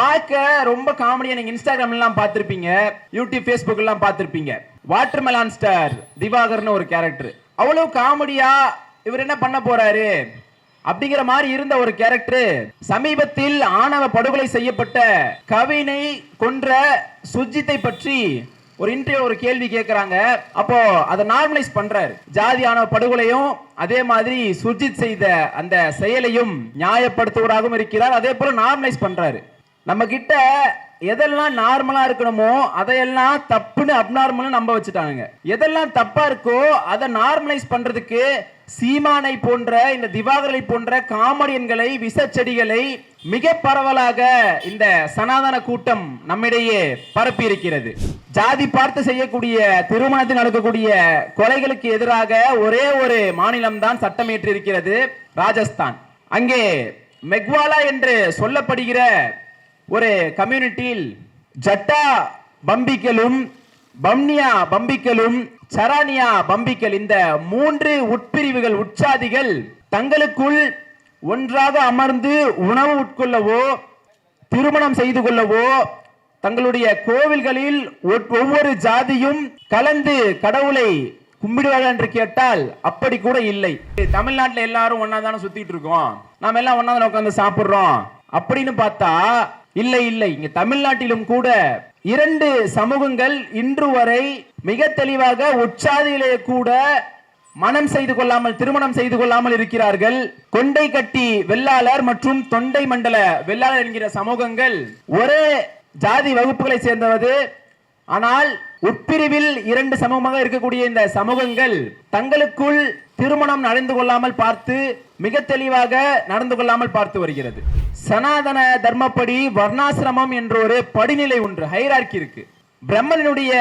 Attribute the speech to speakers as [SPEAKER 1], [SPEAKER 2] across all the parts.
[SPEAKER 1] பார்க்க ரொம்ப காமெடியா நீங்க இன்ஸ்டாகிராம் எல்லாம் பார்த்திருப்பீங்க யூடியூப் ஃபேஸ்புக் எல்லாம் பார்த்திருப்பீங்க. வாட்டர் மெலான் ஸ்டார் திவாகர்னு ஒரு கேரக்டர் அவ்வளவு காமெடியா இவர் என்ன பண்ண போறாரு? அப்படிங்கிற மாதிரி இருந்த ஒரு கேரக்டர் சமீபத்தில் ஆணவ படுகொலை செய்யப்பட்ட கவினை கொன்ற சுஜித்தை பற்றி ஒரு இன்டர்வியூ ஒரு கேள்வி கேட்கறாங்க அப்போ அதை நார்மலைஸ் பண்றாரு. ஜாதி ஆணவ படுகொலையும் அதே மாதிரி சுஜித் செய்த அந்த செயலையும் நியாயப்படுத்துவராகவும் இருக்கிறார். அதே போல நார்மலைஸ் பண்றாரு. நம்ம கிட்ட எதெல்லாம் நார்மலா இருக்கணுமோ அதையெல்லாம் தப்புன்னு அப்நார்மல்னு நம்ப வச்சுட்டாங்க எதெல்லாம் தப்பா இருக்கோ அதை நார்மலைஸ் பண்றதுக்கு சீமானை போன்ற இந்த திவாகரை போன்ற காமெடியன்களை விசச்செடிகளை மிக பரவலாக இந்த சனாதன கூட்டம் நம்மிடையே பரப்பி இருக்கிறது ஜாதி பார்த்து செய்யக்கூடிய திருமணத்தில் நடக்கக்கூடிய கொலைகளுக்கு எதிராக ஒரே ஒரு மாநிலம் தான் சட்டம் இருக்கிறது ராஜஸ்தான். அங்கே மெக்வாலா என்று சொல்லப்படுகிற ஒரு கம்யூனிட்டியில் ஜட்டா பம்பிக்கலும் பம்னியா பம்பிக்கலும் சரானியா பம்பிக்கல் இந்த மூன்று உட்பிரிவுகள் உட்சாதிகள் தங்களுக்குள் ஒன்றாக அமர்ந்து உணவு உட்கொள்ளவோ திருமணம் செய்து கொள்ளவோ தங்களுடைய கோவில்களில் ஒவ்வொரு ஜாதியும் கலந்து கடவுளை கும்பிடுவார்கள் என்று கேட்டால் அப்படி கூட இல்லை. தமிழ்நாட்டில் எல்லாரும் ஒன்னா தானே சுத்திட்டு இருக்கோம். நாம எல்லாம் ஒன்னா தானே உட்காந்து சாப்பிடுறோம். அப்படின்னு பார்த்தா இல்லை இல்லை. இங்க தமிழ்நாட்டிலும் கூட இரண்டு சமூகங்கள் இன்று வரை மிக தெளிவாக உற்சாதியிலே கூட மனம் செய்து கொள்ளாமல் திருமணம் செய்து கொள்ளாமல் இருக்கிறார்கள். கொண்டை கட்டி வெள்ளாளர் மற்றும் தொண்டை மண்டல வெள்ளாளர் என்கிற சமூகங்கள் ஒரே ஜாதி வகுப்புகளை சேர்ந்தவது ஆனால் உட்பிரிவில் இரண்டு சமூகமாக இருக்கக்கூடிய இந்த சமூகங்கள் தங்களுக்குள் திருமணம் நடந்து கொள்ளாமல் பார்த்து மிக தெளிவாக நடந்து கொள்ளாமல் பார்த்து வருகிறது. சனாதன தர்மப்படி வர்ணாசிரமம் என்ற ஒரு படிநிலை ஒன்று ஹைரார்கி இருக்கு. பிரம்மனுடைய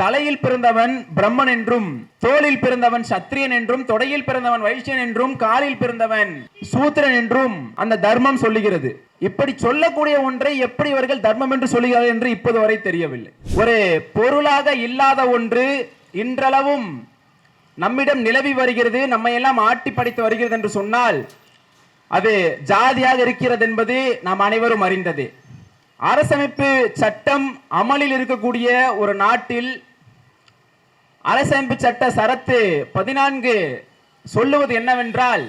[SPEAKER 1] தலையில் பிறந்தவன் பிரம்மன் என்றும் தோளில் பிறந்தவன் சத்திரியன் என்றும் தொடையில் பிறந்தவன் வைஷ்யன் என்றும் காலில் பிறந்தவன் சூத்திரன் என்றும் அந்த தர்மம் சொல்லுகிறது. இப்படி சொல்லக்கூடிய ஒன்றை எப்படி இவர்கள் தர்மம் என்று சொல்லுகிறார்கள் என்று இப்போது வரை தெரியவில்லை. ஒரு பொருளாக இல்லாத ஒன்று இன்றளவும் நம்மிடம் நிலவி வருகிறது நம்மை எல்லாம் ஆட்டி படைத்து வருகிறது என்று சொன்னால் அது ஜாதியாக இருக்கிறது என்பது நாம் அனைவரும் அறிந்தது. அரசமைப்பு சட்டம் அமலில் இருக்கக்கூடிய ஒரு நாட்டில் அரசமைப்பு சட்ட சரத்து பதினான்கு சொல்லுவது என்னவென்றால்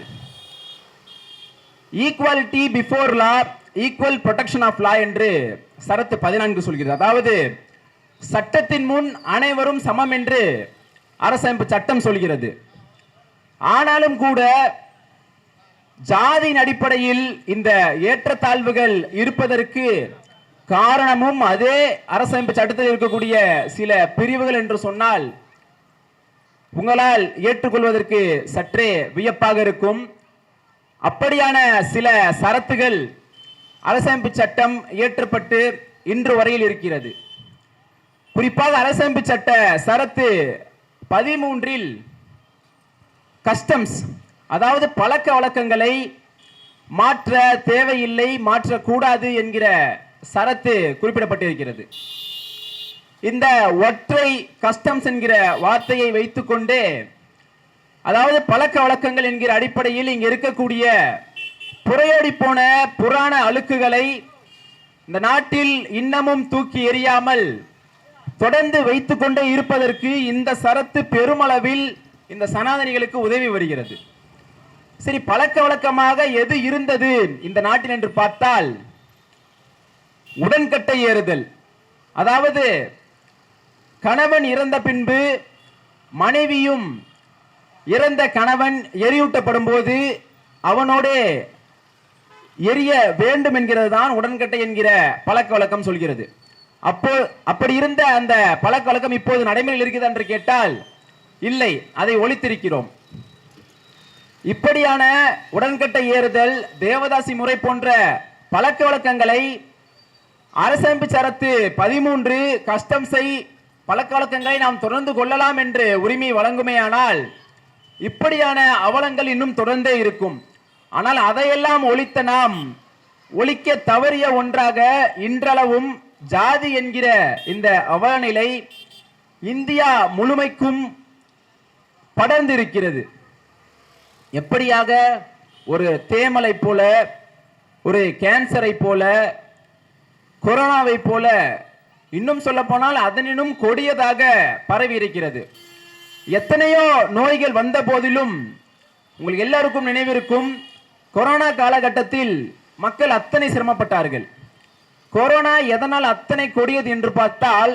[SPEAKER 1] equality before law equal protection of law என்று சரத்து பதினான்கு சொல்கிறது. அதாவது சட்டத்தின் முன் அனைவரும் சமம் என்று அரசமைப்பு சட்டம் சொல்கிறது. ஆனாலும் கூட ஜாதியின் அடிப்படையில் இந்த ஏற்றத்தாழ்வுகள் இருப்பதற்கு காரணமும் அதே அரசமைப்பு சட்டத்தில் இருக்கக்கூடிய சில பிரிவுகள் என்று சொன்னால் உங்களால் ஏற்றுக்கொள்வதற்கு சற்றே வியப்பாக இருக்கும். அப்படியான சில சரத்துகள் அரசமைப்பு சட்டம் இயற்றப்பட்டு இன்று வரையில் இருக்கிறது. குறிப்பாக அரசமைப்பு சட்ட சரத்து பதிமூன்றில் கஸ்டம்ஸ் அதாவது பழக்க வழக்கங்களை மாற்ற தேவையில்லை மாற்றக்கூடாது என்கிற சரத்து குறிப்பிடப்பட்டிருக்கிறது. இந்த ஒற்றை கஸ்டம்ஸ் என்கிற வார்த்தையை வைத்துக்கொண்டு அதாவது பழக்க வழக்கங்கள் என்கிற அடிப்படையில் இங்கு இருக்கக்கூடிய புறையோடி போன புராண அழுக்குகளை இந்த நாட்டில் இன்னமும் தூக்கி எறியாமல் தொடர்ந்து வைத்துக்கொண்டே இருப்பதற்கு இந்த சரத்து பெருமளவில் இந்த சனாதனிகளுக்கு உதவி வருகிறது. சரி பழக்க வழக்கமாக எது இருந்தது இந்த நாட்டில் என்று பார்த்தால் உடன்கட்டை ஏறுதல். அதாவது கணவன் இறந்த பின்பு மனைவியும் இறந்த கணவன் எரியூட்டப்படும் போது அவனோடே எரிய வேண்டும் என்கிறது தான் உடன்கட்டை என்கிற பழக்க வழக்கம் சொல்கிறது. அப்போ அப்படி இருந்த அந்த பழக்க வழக்கம் இப்போது நடைமுறையில் இருக்குது என்று கேட்டால் இல்லை அதை ஒழித்திருக்கிறோம். இப்படியான உடன்கட்டை ஏறுதல் தேவதாசி முறை போன்ற பழக்க வழக்கங்களை அரசமைப்பு சரத்து பதிமூன்று கஸ்டம்ஸை பழக்க வழக்கங்களை நாம் தொடர்ந்து கொள்ளலாம் என்று உரிமை வழங்குமேயானால் இப்படியான அவலங்கள் இன்னும் தொடர்ந்தே இருக்கும். ஆனால் அதையெல்லாம் ஒழித்த நாம் ஒழிக்க தவறிய ஒன்றாக இன்றளவும் ஜாதி என்கிற இந்த அவலநிலை இந்தியா முழுமைக்கும் படர்ந்திருக்கிறது. எப்படியாக ஒரு தேமலை போல ஒரு கேன்சரை போல கொரோனாவை போல இன்னும் சொல்ல போனால் அதனினும் கொடியதாக பரவி இருக்கிறது எத்தனையோ நோய்கள் வந்த போதிலும் உங்களுக்கு எல்லாருக்கும் நினைவிருக்கும் கொரோனா காலகட்டத்தில் மக்கள் அத்தனை சிரமப்பட்டார்கள். கொரோனா எதனால் அத்தனை கொடியது என்று பார்த்தால்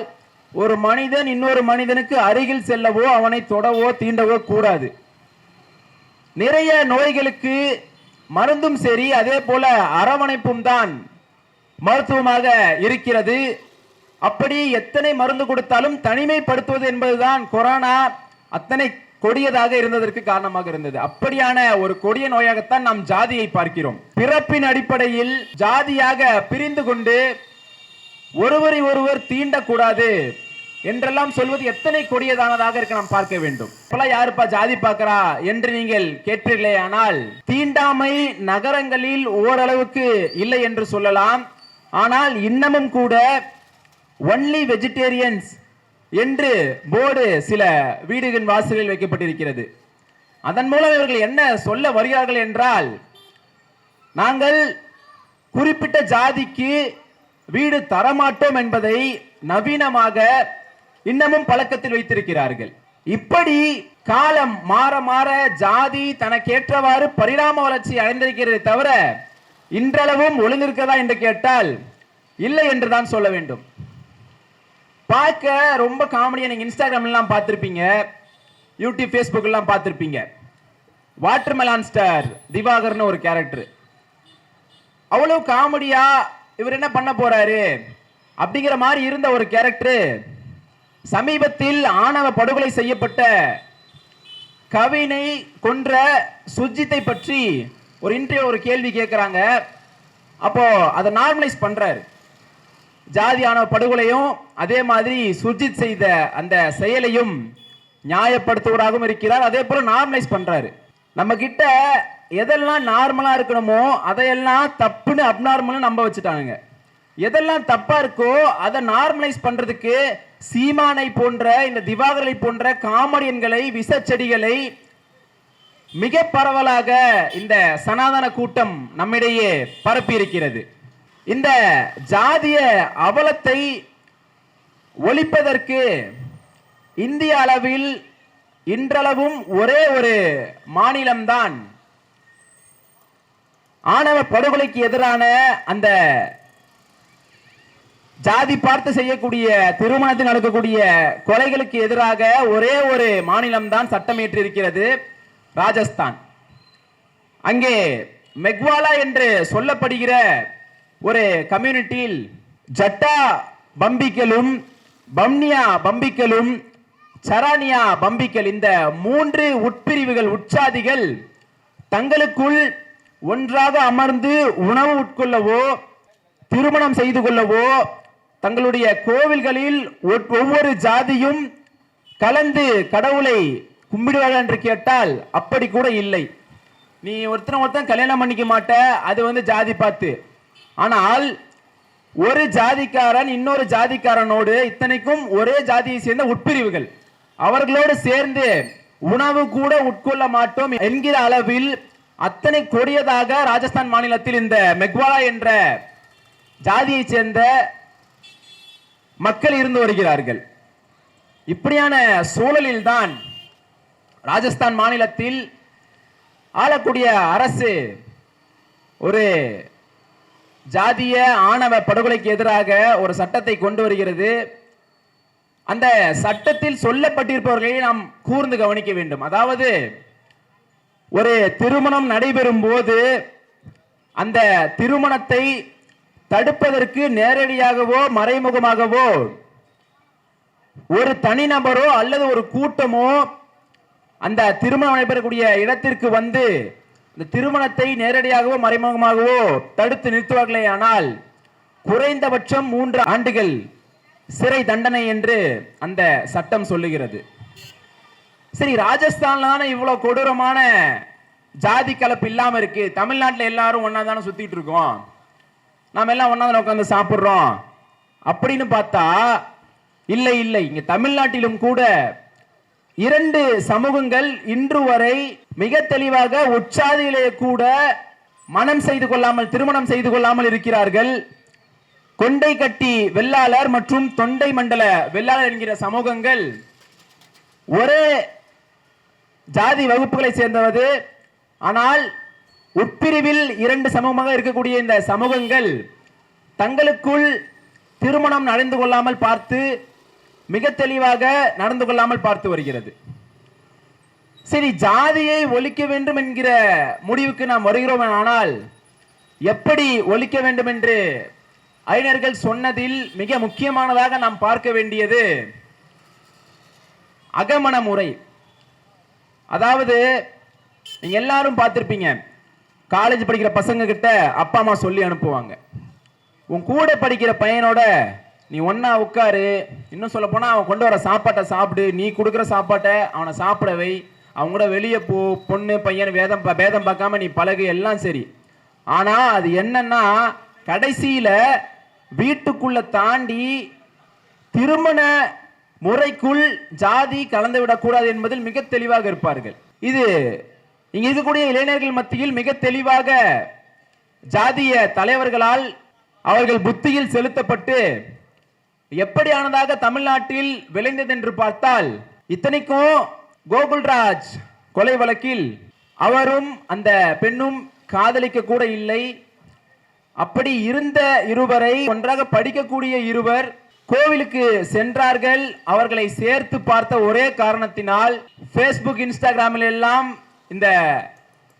[SPEAKER 1] ஒரு மனிதன் இன்னொரு மனிதனுக்கு அருகில் செல்லவோ அவனை தொடவோ தீண்டவோ கூடாது. நிறைய நோய்களுக்கு மருந்தும் சரி அதே போல அரவணைப்பும் தான் மருத்துவமாக இருக்கிறது. அப்படி எத்தனை மருந்து கொடுத்தாலும் தனிமைப்படுத்துவது என்பதுதான் கொரோனா அத்தனை கொடியதாக இருந்ததற்கு காரணமாக இருந்தது. அப்படியான ஒரு கொடிய நோயாகத்தான் நாம் ஜாதியை பார்க்கிறோம். பிறப்பின் அடிப்படையில் ஜாதியாக பிரிந்து கொண்டு ஒருவரை ஒருவர் தீண்டக்கூடாது என்றெல்லாம் சொல்வது எத்தனை கொடியதானதாக இருக்க நாம் பார்க்க வேண்டும். இப்பெல்லாம் யாருப்பா ஜாதி பார்க்கறா என்று நீங்கள் கேட்டீர்களே ஆனால் தீண்டாமை நகரங்களில் ஓரளவுக்கு இல்லை என்று சொல்லலாம். ஆனால் இன்னமும் கூட ஒன்லி வெஜிடேரியன்ஸ் என்று போர்டு சில வீடுகளின் வாசலில் வைக்கப்பட்டிருக்கிறது. அதன் மூலம் இவர்கள் என்ன சொல்ல வருகிறார்கள் என்றால் நாங்கள் குறிப்பிட்ட ஜாதிக்கு வீடு தரமாட்டோம் என்பதை நவீனமாக இன்னமும் பழக்கத்தில் வைத்திருக்கிறார்கள். இப்படி காலம் மாற மாற ஜாதி தனக்கேற்றவாறு பரிணாம வளர்ச்சி அடைந்திருக்கிறதை தவிர இன்றளவும் ஒழுங்கிருக்கிறதா என்று கேட்டால் இல்லை என்று தான் சொல்ல வேண்டும். பார்க்க ரொம்ப காமெடியாக நீங்கள் இன்ஸ்டாகிராம்லாம் பார்த்துருப்பீங்க யூடியூப் ஃபேஸ்புக்கெல்லாம் பார்த்துருப்பீங்க. வாட்டர் மெலான் ஸ்டார் திவாகர்னு ஒரு கேரக்டர் அவ்வளோ காமெடியாக இவர் என்ன பண்ண போறாரு? அப்படிங்கிற மாதிரி இருந்த ஒரு கேரக்டர் சமீபத்தில் ஆணவ படுகொலை செய்யப்பட்ட கவினை கொன்ற சுஜித்தை பற்றி ஒரு இன்டர்வியூ ஒரு கேள்வி கேட்குறாங்க. அப்போது அதை நார்மலைஸ் பண்ணுறாரு ஜாதியான படுகொலையும் அதே மாதிரி சுஜித் செய்த அந்த செயலையும் நியாயப்படுத்துவராகவும் இருக்கிறார். அதே போல நார்மலைஸ் பண்றாரு. நம்ம கிட்ட எதெல்லாம் நார்மலா இருக்கணுமோ அதையெல்லாம் தப்புன்னு அப்நார்மல்னு நம்ப வச்சுட்டானுங்க. எதெல்லாம் தப்பா இருக்கோ அதை நார்மலைஸ் பண்றதுக்கு சீமானை போன்ற இந்த திவாகரை போன்ற காமெடியன்களை விஷச்செடிகளை மிக பரவலாக இந்த சனாதன கூட்டம் நம்மிடையே பரப்பி இருக்கிறது இந்த ஜாதிய அவலத்தை ஒழிப்பதற்கு இந்திய அளவில் இன்றளவும் ஒரே ஒரு மாநிலம்தான். ஆணவ படுகொலைக்கு எதிரான அந்த ஜாதி பார்த்து செய்யக்கூடிய திருமணத்தில் நடக்கக்கூடிய கொலைகளுக்கு எதிராக ஒரே ஒரு மாநிலம் தான் சட்டம் இருக்கிறது ராஜஸ்தான். அங்கே மெக்வாலா என்று சொல்லப்படுகிற ஒரு கம்யூனிட்டியில் ஜட்டா பம்பிக்கலும் பம்னியா பம்பிக்கலும் சரானியா பம்பிக்கல் இந்த மூன்று உட்பிரிவுகள் உட்சாதிகள் தங்களுக்குள் ஒன்றாக அமர்ந்து உணவு உட்கொள்ளவோ திருமணம் செய்து கொள்ளவோ தங்களுடைய கோவில்களில் ஒவ்வொரு ஜாதியும் கலந்து கடவுளை கும்பிடுவார்கள் என்று கேட்டால் அப்படி கூட இல்லை. நீ ஒருத்தனை ஒருத்தன் கல்யாணம் பண்ணிக்க மாட்ட அது வந்து ஜாதி பார்த்து ஆனால் ஒரு ஜாதிக்காரன் இன்னொரு ஜாதிக்காரனோடு இத்தனைக்கும் ஒரே ஜாதியை சேர்ந்த உட்பிரிவுகள். அவர்களோடு சேர்ந்து உணவு கூட உட்கொள்ள மாட்டோம் என்கிற அளவில் அத்தனை கொடியதாக ராஜஸ்தான் மாநிலத்தில் இந்த மெக்வாலா என்ற ஜாதியைச் சேர்ந்த மக்கள் இருந்து வருகிறார்கள். இப்படியான சூழலில் தான் ராஜஸ்தான் மாநிலத்தில் ஆளக்கூடிய அரசு ஒரு ஜாதிய ஆணவ படுகொலைக்கு எதிராக ஒரு சட்டத்தை கொண்டு வருகிறது. அந்த சட்டத்தில் சொல்லப்பட்டிருப்பவர்களை நாம் கூர்ந்து கவனிக்க வேண்டும். அதாவது ஒரு திருமணம் நடைபெறும் போது அந்த திருமணத்தை தடுப்பதற்கு நேரடியாகவோ மறைமுகமாகவோ ஒரு தனிநபரோ அல்லது ஒரு கூட்டமோ அந்த திருமணம் நடைபெறக்கூடிய இடத்திற்கு வந்து இந்த திருமணத்தை நேரடியாகவோ மறைமுகமாகவோ தடுத்து நிறுத்துவார்களே ஆனால் குறைந்தபட்சம் மூன்று ஆண்டுகள் சிறை தண்டனை என்று அந்த சட்டம் சொல்லுகிறது. சரி ராஜஸ்தான்ல தானே இவ்வளவு கொடூரமான ஜாதி கலப்பு இல்லாம இருக்கு. தமிழ்நாட்டில் எல்லாரும் ஒன்னா தானே சுத்திட்டு இருக்கோம். நாம எல்லாம் ஒன்னா தானே உட்காந்து சாப்பிடுறோம். அப்படின்னு பார்த்தா இல்லை இல்லை. இங்க தமிழ்நாட்டிலும் கூட இரண்டு சமூகங்கள் இன்று வரை மிக தெளிவாக உற்சாதியிலே கூட மனம் செய்து கொள்ளாமல் திருமணம் செய்து கொள்ளாமல் இருக்கிறார்கள். கொண்டை கட்டி வெள்ளாளர் மற்றும் தொண்டை மண்டல வெள்ளாளர் என்கிற சமூகங்கள் ஒரே ஜாதி வகுப்புகளை சேர்ந்தவது ஆனால் உட்பிரிவில் இரண்டு சமூகமாக இருக்கக்கூடிய இந்த சமூகங்கள் தங்களுக்குள் திருமணம் நடந்து கொள்ளாமல் பார்த்து மிக தெளிவாக நடந்து கொள்ளாமல் பார்த்து வருகிறது. சரி ஜாதியை ஒழிக்க வேண்டும் என்கிற முடிவுக்கு நாம் வருகிறோம் ஆனால் எப்படி ஒழிக்க வேண்டும் என்று அறிஞர்கள் சொன்னதில் மிக முக்கியமானதாக நாம் பார்க்க வேண்டியது அகமண முறை. அதாவது நீங்கள் எல்லாரும் பார்த்திருப்பீங்க காலேஜ் படிக்கிற பசங்க கிட்ட அப்பா அம்மா சொல்லி அனுப்புவாங்க. உன் கூட படிக்கிற பையனோட நீ ஒன்னா உட்காரு இன்னும் சொல்ல போனால் அவன் கொண்டு வர சாப்பாட்டை சாப்பிடு நீ கொடுக்குற சாப்பாட்டை அவனை சாப்பிட வை அவங்க கூட வெளியே போ பொண்ணு பையன் வேதம் பேதம் பார்க்காம நீ பழகு எல்லாம் சரி. ஆனால் அது என்னன்னா கடைசியில் வீட்டுக்குள்ளே தாண்டி திருமண முறைக்குள் ஜாதி கலந்து விடக்கூடாது என்பதில் மிக தெளிவாக இருப்பார்கள். இது இங்கே இருக்கக்கூடிய இளைஞர்கள் மத்தியில் மிக தெளிவாக ஜாதிய தலைவர்களால் அவர்கள் புத்தியில் செலுத்தப்பட்டு எப்படியானதாக தமிழ்நாட்டில் விளைந்தது என்று பார்த்தால் இத்தனைக்கும் கோகுல்ராஜ் கொலை வழக்கில் அவரும் அந்த பெண்ணும் காதலிக்க கூட இல்லை. அப்படி இருந்த இருவரை ஒன்றாக படிக்கக்கூடிய இருவர் கோவிலுக்கு சென்றார்கள். அவர்களை சேர்த்து பார்த்த ஒரே காரணத்தினால் ஃபேஸ்புக் இன்ஸ்டாகிராமில் எல்லாம் இந்த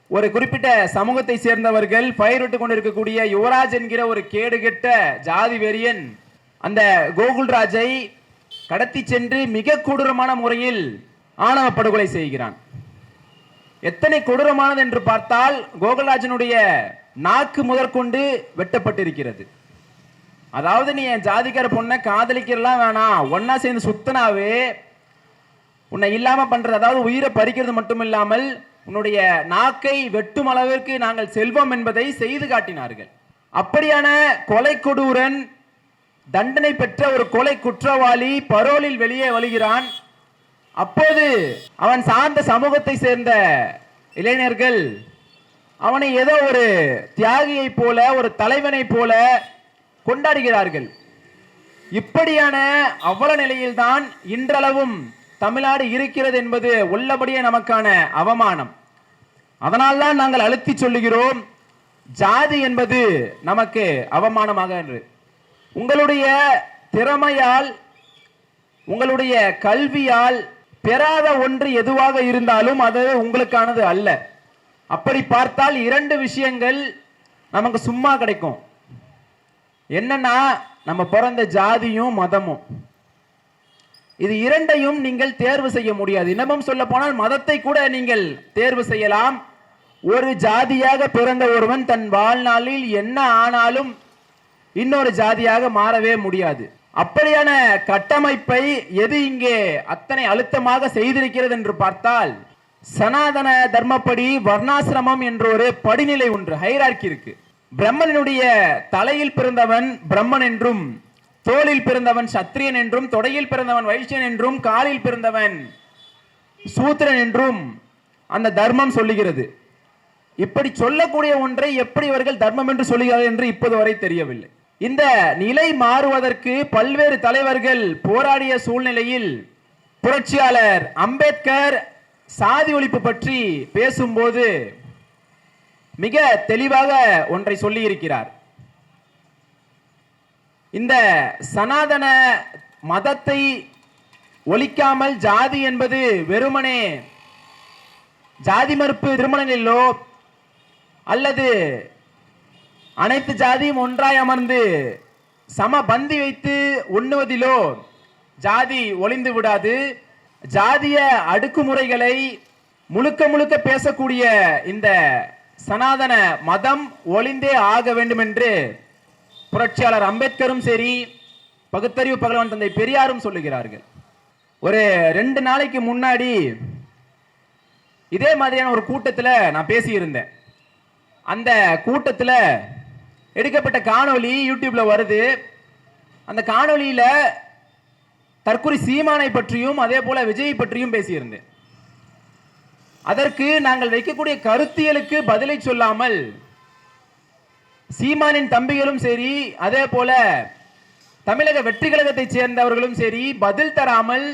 [SPEAKER 1] ஒரு குறிப்பிட்ட சமூகத்தை சேர்ந்தவர்கள் பயிரிட்டு கொண்டிருக்கக்கூடிய யுவராஜ் என்கிற ஒரு கேடுகெட்ட ஜாதி வெறியன் அந்த கோகுல்ராஜை கடத்தி சென்று மிக கொடூரமான முறையில் ஆணவ படுகொலை செய்கிறான். எத்தனை கொடூரமானது என்று பார்த்தால் கோகுல்ராஜனுடைய நாக்கு முதற்கொண்டு வெட்டப்பட்டிருக்கிறது. அதாவது நீ என் ஜாதிக்கார பொண்ணை காதலிக்கிறலாம் வேணாம். ஒன்னா சேர்ந்து சுத்தனாவே உன்னை இல்லாம பண்றது அதாவது உயிரை பறிக்கிறது மட்டும் இல்லாமல் உன்னுடைய நாக்கை வெட்டும் அளவிற்கு நாங்கள் செல்வோம் என்பதை செய்து காட்டினார்கள். அப்படியான கொலை கொடூரன் தண்டனை பெற்ற ஒரு கொலை குற்றவாளி பரோலில் வெளியே வருகிறான். அப்போது அவன் சார்ந்த சமூகத்தை சேர்ந்த இளைஞர்கள் அவனை ஏதோ ஒரு தியாகியை போல ஒரு தலைவனை போல கொண்டாடுகிறார்கள். இப்படியான அவல நிலையில்தான் இன்றளவும் தமிழ்நாடு இருக்கிறது என்பது உள்ளபடியே நமக்கான அவமானம். அதனால்தான் நாங்கள் அழுத்தி சொல்லுகிறோம் ஜாதி என்பது நமக்கு அவமானமாக என்று. உங்களுடைய திறமையால் உங்களுடைய கல்வியால் பெறாத ஒன்று எதுவாக இருந்தாலும் அது உங்களுக்கானது அல்ல. அப்படி பார்த்தால் இரண்டு விஷயங்கள் நமக்கு சும்மா கிடைக்கும். என்னன்னா நம்ம பிறந்த ஜாதியும் மதமும். இது இரண்டையும் நீங்கள் தேர்வு செய்ய முடியாது. இன்னமும் சொல்ல போனால் மதத்தை கூட நீங்கள் தேர்வு செய்யலாம். ஒரு ஜாதியாக பிறந்த ஒருவன் தன் வாழ்நாளில் என்ன ஆனாலும் இன்னொரு ஜாதியாக மாறவே முடியாது. அப்படியான கட்டமைப்பை எது இங்கே அத்தனை அழுத்தமாக செய்திருக்கிறது என்று பார்த்தால் சனாதன தர்மப்படி வர்ணாசிரமம் என்ற ஒரு படிநிலை ஒன்று ஹைரார்கி இருக்கு. பிரம்மனுடைய தலையில் பிறந்தவன் பிரம்மன் என்றும் தோளில் பிறந்தவன் சத்திரியன் என்றும் தொடையில் பிறந்தவன் வைஷ்யன் என்றும் காலில் பிறந்தவன் சூத்திரன் என்றும் அந்த தர்மம் சொல்லுகிறது. இப்படி சொல்லக்கூடிய ஒன்றை எப்படி இவர்கள் தர்மம் என்று சொல்லுகிறார்கள் என்று இப்போது வரை தெரியவில்லை. இந்த நிலை மாறுவதற்கு பல்வேறு தலைவர்கள் போராடிய சூழ்நிலையில் புரட்சியாளர் அம்பேத்கர் சாதி ஒழிப்பு பற்றி பேசும்போது மிக தெளிவாக ஒன்றை சொல்லியிருக்கிறார். இந்த சனாதன மதத்தை ஒழிக்காமல் ஜாதி என்பது வெறுமனே ஜாதி மறுப்பு திருமணங்களிலோ அல்லது அனைத்து ஜாதியும் ஒன்றாய் அமர்ந்து சம பந்தி வைத்து உண்ணுவதிலோ ஜாதி ஒளிந்து விடாது. ஜாதிய அடுக்குமுறைகளை முழுக்க முழுக்க பேசக்கூடிய இந்த சனாதன மதம் ஒளிந்தே ஆக வேண்டும் என்று புரட்சியாளர் அம்பேத்கரும் சரி பகுத்தறிவு பகலவன் தந்தை பெரியாரும் சொல்லுகிறார்கள். ஒரு ரெண்டு நாளைக்கு முன்னாடி இதே மாதிரியான ஒரு கூட்டத்தில் நான் பேசியிருந்தேன். அந்த கூட்டத்தில் எடுக்கப்பட்ட காணொலி யூடியூப்ல வருது. அந்த காணொலியில் தற்கொலை சீமானை பற்றியும் அதே போல விஜய் பற்றியும் பேசியிருந்தேன். அதற்கு நாங்கள் வைக்கக்கூடிய கருத்தியலுக்கு பதிலை சொல்லாமல் சீமானின் தம்பிகளும் சரி அதே போல தமிழக வெற்றி கழகத்தைச் சேர்ந்தவர்களும் சரி பதில் தராமல்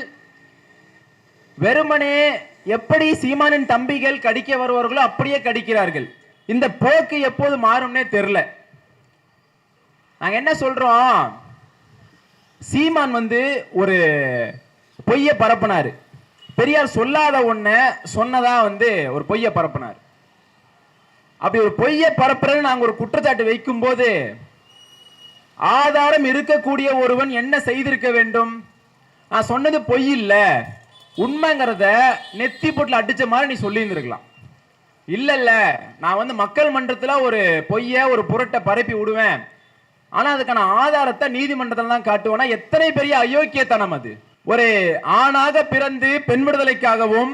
[SPEAKER 1] வெறுமனே எப்படி சீமானின் தம்பிகள் கடிக்க வருவார்களோ அப்படியே கடிக்கிறார்கள். இந்த போக்கு எப்போது மாறும்னே தெரில நாங்கள் என்ன சொல்கிறோம் சீமான் வந்து ஒரு பொய்யை பரப்பினார். பெரியார் சொல்லாத ஒன்றை சொன்னதாக வந்து ஒரு பொய்யை பரப்புனார். அப்படி ஒரு பொய்யை பரப்புறது நாங்கள் ஒரு குற்றச்சாட்டு வைக்கும்போது ஆதாரம் இருக்கக்கூடிய ஒருவன் என்ன செய்திருக்க வேண்டும்? நான் சொன்னது பொய் இல்லை. உண்மைங்கிறத நெத்தி போட்டுல அடித்த மாதிரி நீ சொல்லியிருந்துருக்கலாம். இல்லை இல்லை நான் வந்து மக்கள் மன்றத்தில் ஒரு பொய்யை ஒரு புரட்டை பரப்பி விடுவேன். ஆனால் அதுக்கான ஆதாரத்தை நீதிமன்றத்தில் தான் காட்டுவோம்னா எத்தனை பெரிய அயோக்கியத்தனம் அது. ஒரு ஆணாக பிறந்து பெண் விடுதலைக்காகவும்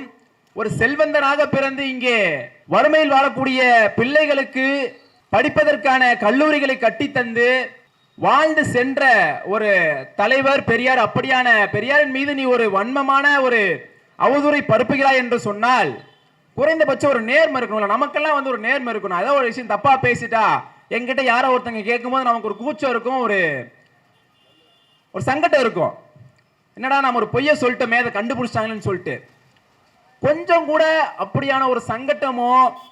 [SPEAKER 1] ஒரு செல்வந்தனாக பிறந்து இங்கே வறுமையில் வாழக்கூடிய பிள்ளைகளுக்கு படிப்பதற்கான கல்லூரிகளை கட்டித்தந்து வாழ்ந்து சென்ற ஒரு தலைவர் பெரியார் அப்படியான பெரியாரின் மீது நீ ஒரு வன்மமான ஒரு அவதூறை பரப்புகிறாய் என்று சொன்னால் குறைந்தபட்சம் ஒரு நேர்மை இருக்கணும்ல. நமக்கெல்லாம் வந்து ஒரு நேர்மை இருக்கணும். ஏதோ ஒரு விஷயம் தப்பா பேசிட்டா எங்கிட்ட யாரோ ஒருத்தங்க கேட்கும்போது நமக்கு ஒரு கூச்சம் இருக்கும் ஒரு ஒரு சங்கடம் இருக்கும். என்னடா நம்ம ஒரு பொய்யை சொல்லிட்டோமே அதை கண்டுபிடிச்சிட்டாங்கன்னு சொல்லிட்டு. கொஞ்சம் கூட அப்படியான ஒரு சங்கட்டமோ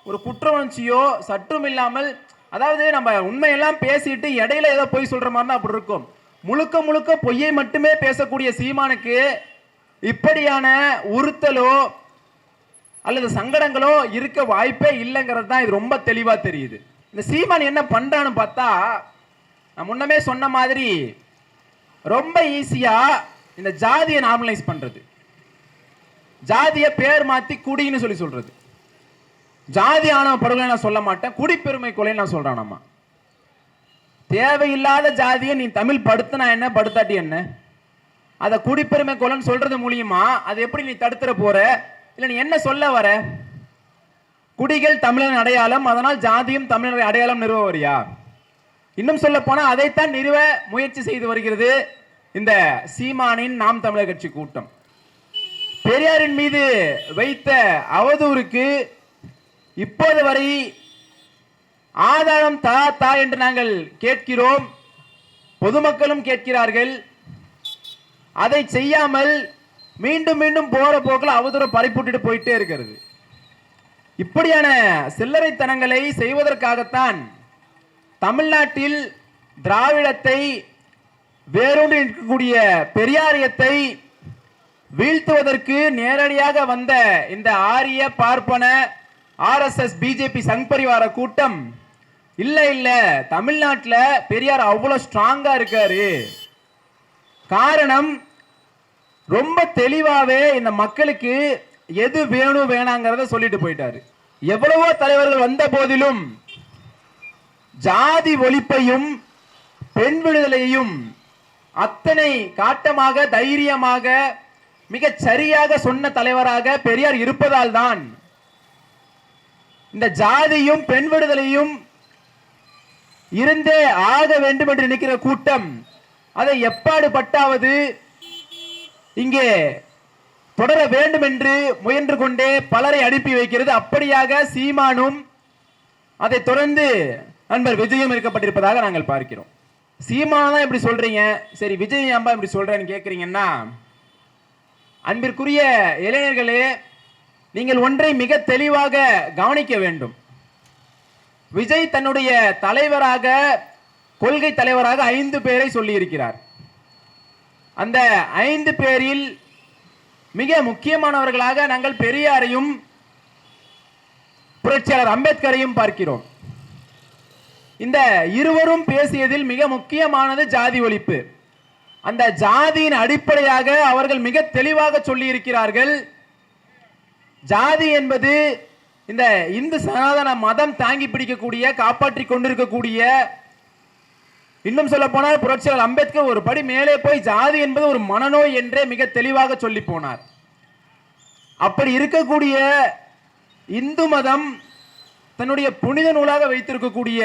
[SPEAKER 1] ஒரு குற்ற உணர்ச்சியோ சற்றும் இல்லாமல் அதாவது நம்ம உண்மையெல்லாம் பேசிட்டு இடையில ஏதோ பொய் சொல்ற மாதிரி தான் அப்படி இருக்கும். முழுக்க முழுக்க பொய்யை மட்டுமே பேசக்கூடிய சீமானுக்கு இப்படியான உறுத்தலோ அல்லது சங்கடங்களோ இருக்க வாய்ப்பே இல்லைங்கிறது தான் இது ரொம்ப தெளிவாக தெரியுது. இந்த சீமான் என்ன பண்றான்னு பார்த்தா நான் முன்னமே சொன்ன மாதிரி ரொம்ப ஈஸியாக இந்த ஜாதியை நார்மலைஸ் பண்ணுறது ஜாதியை பேர் மாற்றி குடின்னு சொல்லி சொல்கிறது ஜாதி ஆணவ படுகொலை நான் சொல்ல மாட்டேன் குடிப்பெருமை கொலை நான் சொல்கிறேன் நம்ம. தேவையில்லாத ஜாதியை நீ தமிழ் படுத்தினா என்ன படுத்தாட்டி என்ன? அதை குடிப்பெருமை கொலைன்னு சொல்கிறது மூலியமா அதை எப்படி நீ தடுத்துற போகிற இல்லை நீ என்ன சொல்ல வர? குடிகள் தமிழன் அடையாளம் அதனால் ஜாதியும் தமிழர் அடையாளம் நிறுவ வரியா இன்னும் சொல்ல போனால் அதைத்தான் நிறுவ முயற்சி செய்து வருகிறது இந்த சீமானின் நாம் தமிழர் கட்சி கூட்டம். பெரியாரின் மீது வைத்த அவதூறுக்கு இப்போது வரை ஆதாரம் தா தா என்று நாங்கள் கேட்கிறோம். பொதுமக்களும் கேட்கிறார்கள். அதை செய்யாமல் மீண்டும் மீண்டும் போற போக்கில் அவதூறு பறிப்புட்டு போயிட்டே இருக்கிறது. இப்படியான சில்லறைத்தனங்களை செய்வதற்காகத்தான் தமிழ்நாட்டில் திராவிடத்தை வேரூன்றி இருக்கக்கூடிய பெரியாரியத்தை வீழ்த்துவதற்கு நேரடியாக வந்த இந்த ஆரிய பார்ப்பன ஆர்எஸ்எஸ் பிஜேபி சங் பரிவார கூட்டம் இல்லை இல்ல தமிழ்நாட்டில் பெரியார் அவ்வளவு ஸ்ட்ராங்கா இருக்காரு. காரணம் ரொம்ப தெளிவாவே இந்த மக்களுக்கு எது வேணும் வேணாங்கிறத சொல்லிட்டு போயிட்டாரு. எவ்வளவோ தலைவர்கள் வந்த போதிலும் ஜாதி ஒழிப்பையும் பெண் விடுதலையையும் அத்தனை காட்டமாக தைரியமாக மிக சரியாக சொன்ன தலைவராக பெரியார் இருப்பதால் தான் இந்த ஜாதியும் பெண் விடுதலையும் இருந்தே ஆக வேண்டும் என்று நினைக்கிற கூட்டம் அதை எப்பாடு பட்டாவது இங்கே தொடர வேண்டும் என்று முயன்று கொண்டே பலரை அனுப்பி வைக்கிறது. அப்படியாக சீமானும் அதை தொடர்ந்து நண்பர் விஜயம் இருக்கப்பட்டிருப்பதாக நாங்கள் பார்க்கிறோம். சீமான தான் இப்படி சொல்றீங்க. சரி விஜய் அம்பா இப்படி சொல்றேன்னு கேட்குறீங்கன்னா அன்பிற்குரிய இளைஞர்களே நீங்கள் ஒன்றை மிக தெளிவாக கவனிக்க வேண்டும். விஜய் தன்னுடைய தலைவராக கொள்கை தலைவராக ஐந்து பேரை சொல்லியிருக்கிறார். அந்த ஐந்து பேரில் மிக முக்கியமானவர்களாக நாங்கள் பெரியாரையும் புரட்சியாளர் அம்பேத்கரையும் பார்க்கிறோம். இந்த இருவரும் பேசியதில் மிக முக்கியமானது ஜாதி ஒழிப்பு. அந்த ஜாதியின் அடிப்படையாக அவர்கள் மிக தெளிவாக சொல்லி இருக்கிறார்கள் ஜாதி என்பது இந்த இந்து சனாதன மதம் தாங்கி பிடிக்கக்கூடிய காப்பாற்றி கொண்டிருக்கக்கூடிய இன்னும் சொல்ல போனால் புரட்சியாளர் அம்பேத்கர் ஒரு படி மேலே போய் ஜாதி என்பது ஒரு மனநோய் என்றே மிக தெளிவாக சொல்லி போனார். அப்படி இருக்கக்கூடிய இந்து மதம் தன்னுடைய புனித நூலாக வைத்திருக்கக்கூடிய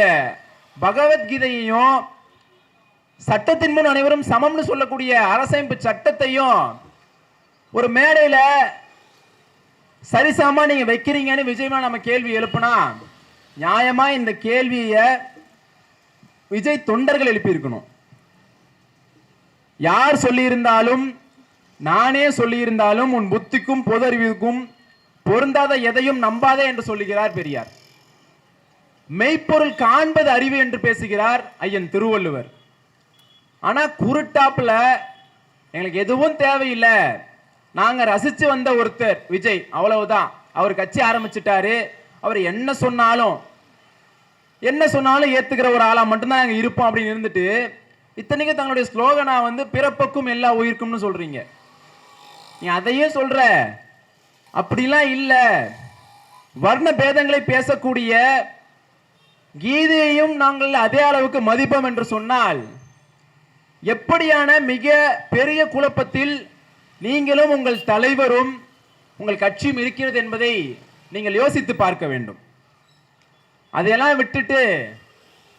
[SPEAKER 1] பகவத்கீதையையும் சட்டத்தின் முன் அனைவரும் சமம்னு சொல்லக்கூடிய அரசமைப்பு சட்டத்தையும் ஒரு மேடையில் சரிசமமாக நீங்கள் வைக்கிறீங்கன்னு விஜயமா நம்ம கேள்வி எழுப்புனா நியாயமாக இந்த கேள்வியை விஜய் தொண்டர்கள் எழுப்பியிருக்கணும். யார் சொல்லியிருந்தாலும் நானே சொல்லியிருந்தாலும் உன் புத்திக்கும் பொது அறிவுக்கும் பொருந்தாத எதையும் நம்பாதே என்று சொல்லுகிறார் பெரியார். மெய்ப்பொருள் காண்பது அறிவு என்று பேசுகிறார் ஐயன் திருவள்ளுவர். ஆனால் குருட்டாப்பில் எங்களுக்கு எதுவும் தேவையில்லை. நாங்கள் ரசித்து வந்த ஒருத்தர் விஜய் அவ்வளவுதான். அவர் கட்சி ஆரம்பிச்சிட்டாரு. அவர் என்ன சொன்னாலும் என்ன சொன்னாலும் ஏற்றுக்கிற ஒரு ஆளாக மட்டும்தான் நாங்கள் இருப்போம் அப்படின்னு இருந்துட்டு இத்தனைக்கும் தங்களுடைய ஸ்லோகனா வந்து பிறப்புக்கும் எல்லா உயிருக்கும்னு சொல்கிறீங்க நீ அதையே சொல்கிற அப்படிலாம் இல்லை. வர்ண பேதங்களை பேசக்கூடிய கீதையையும் நாங்கள் அதே அளவுக்கு மதிப்போம் என்று சொன்னால் எப்படியான மிக பெரிய குழப்பத்தில் நீங்களும் உங்கள் தலைவரும் உங்கள் கட்சியும் இருக்கிறது என்பதை நீங்கள் யோசித்து பார்க்க வேண்டும். அதையெல்லாம் விட்டுட்டு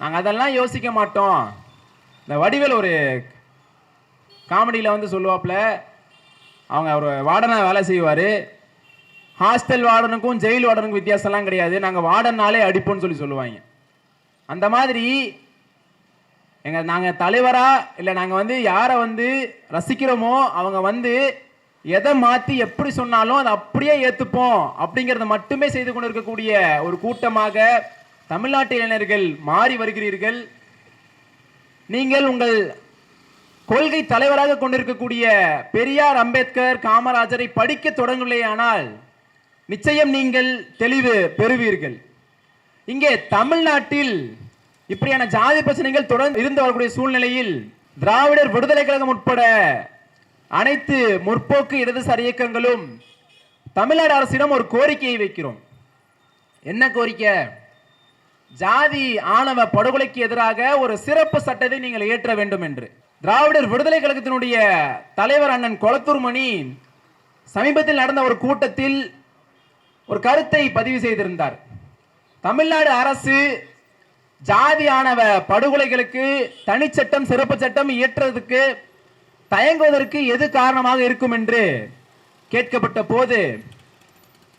[SPEAKER 1] நாங்கள் அதெல்லாம் யோசிக்க மாட்டோம். இந்த வடிவேல் ஒரு காமெடியில் வந்து சொல்லுவாப்புல அவங்க ஒரு வார்டனாக வேலை செய்வார். ஹாஸ்டல் வார்டனுக்கும் ஜெயில் வார்டனுக்கும் வித்தியாசம்லாம் கிடையாது. நாங்கள் வார்டன்னாலே அடிப்போம்னு சொல்லி சொல்லுவாங்க. அந்த மாதிரி எங்கள் நாங்கள் தலைவராக இல்லை நாங்கள் வந்து யாரை வந்து ரசிக்கிறோமோ அவங்க வந்து எதை மாற்றி எப்படி சொன்னாலும் அதை அப்படியே ஏற்றுப்போம் அப்படிங்கிறத மட்டுமே செய்து கொண்டு இருக்கக்கூடிய ஒரு கூட்டமாக தமிழ்நாட்டு இளைஞர்கள் மாறி வருகிறீர்கள். நீங்கள் உங்கள் கொள்கை தலைவராக கொண்டிருக்கக்கூடிய பெரியார் அம்பேத்கர் காமராஜரை படிக்க தொடங்கலையானால் நிச்சயம் நீங்கள் தெளிவு பெறுவீர்கள். இங்கே தமிழ்நாட்டில் இப்படியான ஜாதி பிரச்சனைகள் தொடர்ந்து இருந்து வரக்கூடிய சூழ்நிலையில் திராவிடர் விடுதலை கழகம் உட்பட அனைத்து முற்போக்கு இடதுசாரி இயக்கங்களும் தமிழ்நாடு அரசிடம் ஒரு கோரிக்கையை வைக்கிறோம். என்ன கோரிக்கை? ஜாதி ஆணவ படுகொலைக்கு எதிராக ஒரு சிறப்பு சட்டத்தை நீங்கள் இயற்ற வேண்டும் என்று. திராவிடர் விடுதலை கழகத்தினுடைய தலைவர் அண்ணன் கொளத்தூர் மணி சமீபத்தில் நடந்த ஒரு கூட்டத்தில் ஒரு கருத்தை பதிவு செய்திருந்தார். தமிழ்நாடு அரசு ஜாதி ஆணவ படுகொலைகளுக்கு தனிச்சட்டம் சிறப்பு சட்டம் இயற்றுவதற்கு தயங்குவதற்கு எது காரணமாக இருக்கும் என்று கேட்கப்பட்ட போது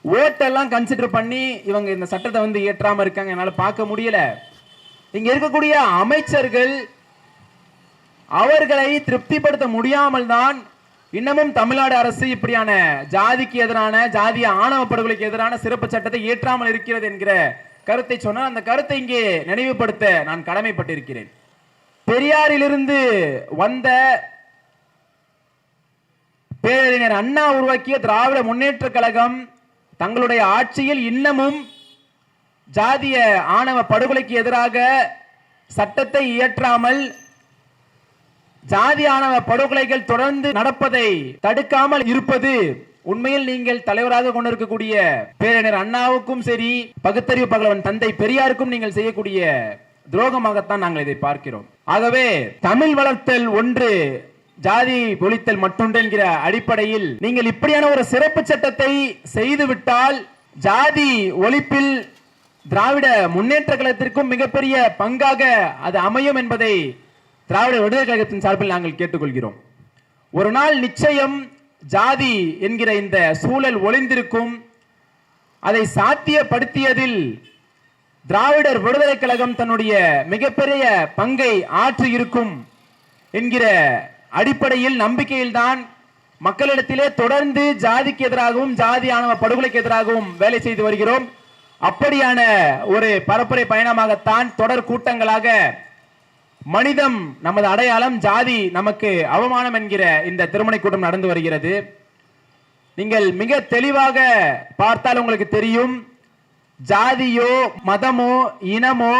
[SPEAKER 1] ஓட்டெல்லாம் கன்சிடர் பண்ணி இவங்க இந்த சட்டத்தை வந்து இயற்றாம இருக்காங்க. என்னால் பார்க்க முடியல. இங்க இருக்கக்கூடிய அமைச்சர்கள் அவர்களை திருப்திப்படுத்த முடியாமல் தான் இன்னமும் தமிழ்நாடு அரசு இப்படியான ஜாதிக்கு எதிரான ஜாதிய ஆணவ படுகொலைக்கு எதிரான சிறப்பு சட்டத்தை இயற்றாமல் இருக்கிறது என்கிற கருத்தை சொன்னால் அந்த கருத்தை இங்கே நினைவுபடுத்த நான் கடமைப்பட்டிருக்கிறேன். பெரியாரிலிருந்து வந்த பேரறிஞர் அண்ணா உருவாக்கிய திராவிட முன்னேற்ற கழகம் தங்களுடைய ஆட்சியில் இன்னமும் ஜாதிய ஆணவ படுகொலைக்கு எதிராக சட்டத்தை இயற்றாமல் ஜாதி ஆணவ படுகொலைகள் தொடர்ந்து நடப்பதை தடுக்காமல் இருப்பது உண்மையில் நீங்கள் தலைவராக கொண்டிருக்கக்கூடிய பேரறிஞர் அண்ணாவுக்கும் சரி பகுத்தறிவு பகலவன் தந்தை பெரியாருக்கும் நீங்கள் செய்யக்கூடிய துரோகமாகத்தான் நாங்கள் இதை பார்க்கிறோம். ஆகவே தமிழ் வளர்த்தல் ஒன்று ஜாதி ஒழித்தல் மட்டுண்டு என்கிற அடிப்படையில் நீங்கள் இப்படியான ஒரு சிறப்பு சட்டத்தை செய்துவிட்டால் ஜாதி ஒழிப்பில் திராவிட முன்னேற்ற கழகத்திற்கும் மிகப்பெரிய பங்காக அது அமையும் என்பதை திராவிட விடுதலை கழகத்தின் சார்பில் நாங்கள் கேட்டுக்கொள்கிறோம். ஒரு நாள் நிச்சயம் ஜாதி என்கிற இந்த சூழல் ஒளிந்திருக்கும். அதை சாத்தியப்படுத்தியதில் திராவிடர் விடுதலை கழகம் தன்னுடைய மிகப்பெரிய பங்கை ஆற்றி இருக்கும் என்கிற அடிப்படையில் நம்பிக்கையில்தான் மக்களிடத்திலே தொடர்ந்து ஜாதிக்கு எதிராகவும் ஜாதி ஆணவ படுகொலைக்கு எதிராகவும் வேலை செய்து வருகிறோம். அப்படியான ஒரு பரப்புரை பயணமாகத்தான் தொடர் கூட்டங்களாக மனிதம் நமது அடையாளம் ஜாதி நமக்கு அவமானம் என்கிற இந்த திருமண கூட்டம் நடந்து வருகிறது. நீங்கள் மிக தெளிவாக பார்த்தால் உங்களுக்கு தெரியும் ஜாதியோ மதமோ இனமோ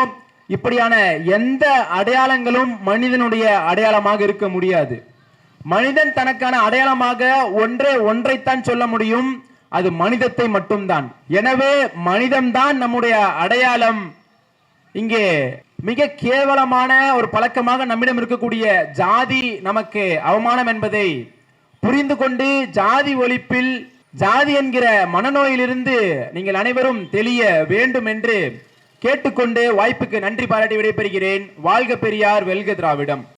[SPEAKER 1] இப்படியான எந்த அடையாளங்களும் மனிதனுடைய அடையாளமாக இருக்க முடியாது. மனிதன் தனக்கான அடையாளமாக ஒன்றே ஒன்றைத்தான் சொல்ல முடியும். அது மனிதத்தை மட்டும்தான். எனவே மனிதம்தான் நம்முடைய அடையாளம். இங்கே மிக கேவலமான ஒரு பழக்கமாக நம்மிடம் இருக்கக்கூடிய ஜாதி நமக்கு அவமானம் என்பதை புரிந்து கொண்டு ஜாதி ஒழிப்பில் ஜாதி என்கிற மனநோயிலிருந்து நீங்கள் அனைவரும் தெளிய வேண்டும் என்று கேட்டுக்கொண்டு வாய்ப்புக்கு நன்றி பாராட்டி விடைபெறுகிறேன். வாழ்க பெரியார் வெல்க திராவிடம்.